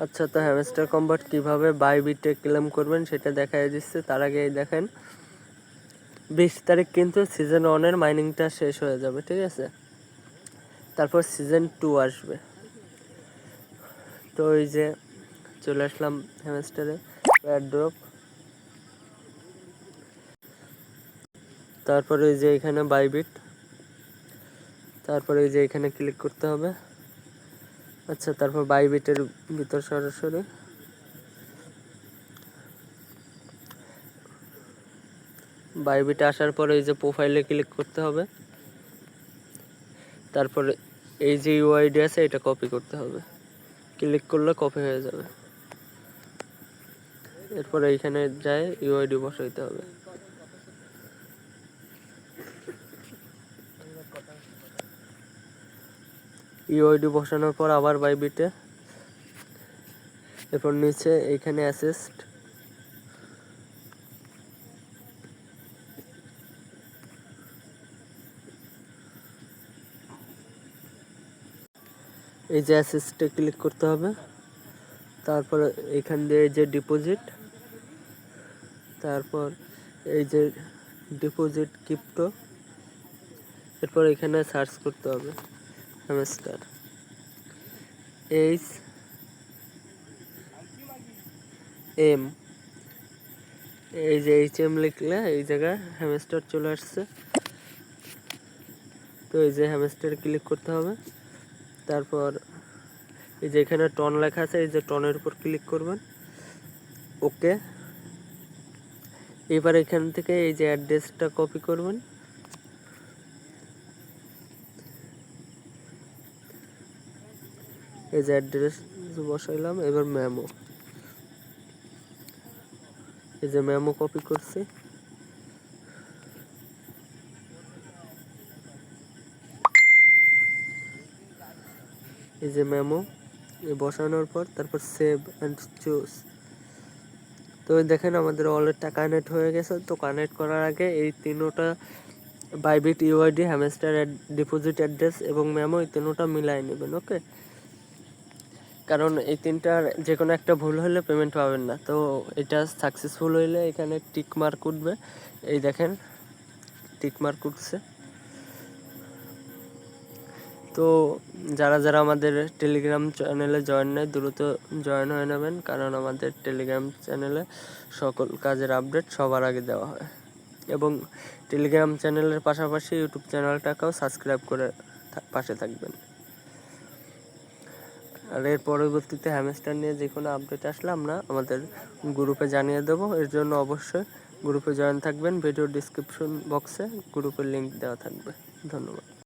আচ্ছা তো Hamster Kombat কীভাবে বাইবিটে ক্লেম করবেন সেটা দেখাই দিচ্ছে, তার আগে দেখেন। বিশ তারিখ কিন্তু সিজন ওয়ানের মাইনিংটা শেষ হয়ে যাবে, ঠিক আছে? তারপর সিজন টু আসবে। তো ওই যে চলে আসলাম হ্যামস্টারে ড্রপ তারপরে ওই যে এখানে বাইবিট তারপরে ওই যে এখানে ক্লিক করতে হবে। আচ্ছা তারপর বাইবিটের ভিতর সরাসরি। বাইবিটে আসার পরে এই যে প্রোফাইলে ক্লিক করতে হবে। তারপরে এই যে ইউআইডি আছে, এটা কপি করতে হবে। ক্লিক করলে কপি হয়ে যাবে। এরপরে এইখানে যায় ইউআইডি বসাইতে হবে। ইউআইডি বসানোর পর আবার বাইবিটে এরপর নিচে এইখানে অ্যাসিস্ট এই যে অ্যাসিস্টে ক্লিক করতে হবে। তারপর এখান দিয়ে যে ডিপোজিট তারপর এই যে ডিপোজিট ক্রিপ্টো এরপর এখানে সার্চ করতে হবে। Hamster H, M. এই যে এইচ এম লিখলে এই জায়গায় হ্যামস্টার চলে আসছে। তো এই যে হ্যামস্টার ক্লিক করতে হবে। তারপর এই যে এখানে টন লেখা আছে, এই যে টনের উপর ক্লিক করবেন। ওকে এবার এখান থেকে এই যে অ্যাড্রেসটা কপি করবেন। এই যে অ্যাড্রেস বসাইলাম, এবার মেমো এই যে মেমো কপি করছি। এই যে মেমো বসানোর পর তারপর সেভ অ্যান্ড চুজ তো দেখেন আমাদের ওয়ালেটটা কানেক্ট হয়ে গেছে। তো কানেক্ট করার আগে এই তিনোটা Bybit UID hamster deposit address এবং মেমো এই তিনোটা মিলাই নেবেন ওকে কারণ এই তিনটার যে কোনো একটা ভুল হলে পেমেন্ট পাবেন না। তো এটা সাকসেসফুল হইলে এখানে টিক মার্ক উঠবে। এই দেখেন টিক মার্ক উঠছে। তো যারা যারা আমাদের টেলিগ্রাম চ্যানেলে জয়েন নেয়, দ্রুত জয়েন হয়ে নেবেন। কারণ আমাদের টেলিগ্রাম চ্যানেলে সকল কাজের আপডেট সবার আগে দেওয়া হয়। এবং টেলিগ্রাম চ্যানেলের পাশাপাশি ইউটিউব চ্যানেলটাকেও সাবস্ক্রাইব করে পাশে থাকবেন। আর এর পরবর্তীতে হ্যামস্টার নিয়ে যে কোনো আপডেট আসলে আমরা আমাদের গ্রুপে জানিয়ে দেবো। এর জন্য অবশ্যই গ্রুপে জয়েন থাকবেন। ভিডিও ডিসক্রিপশন বক্সে গ্রুপের লিঙ্ক দেওয়া থাকবে। ধন্যবাদ।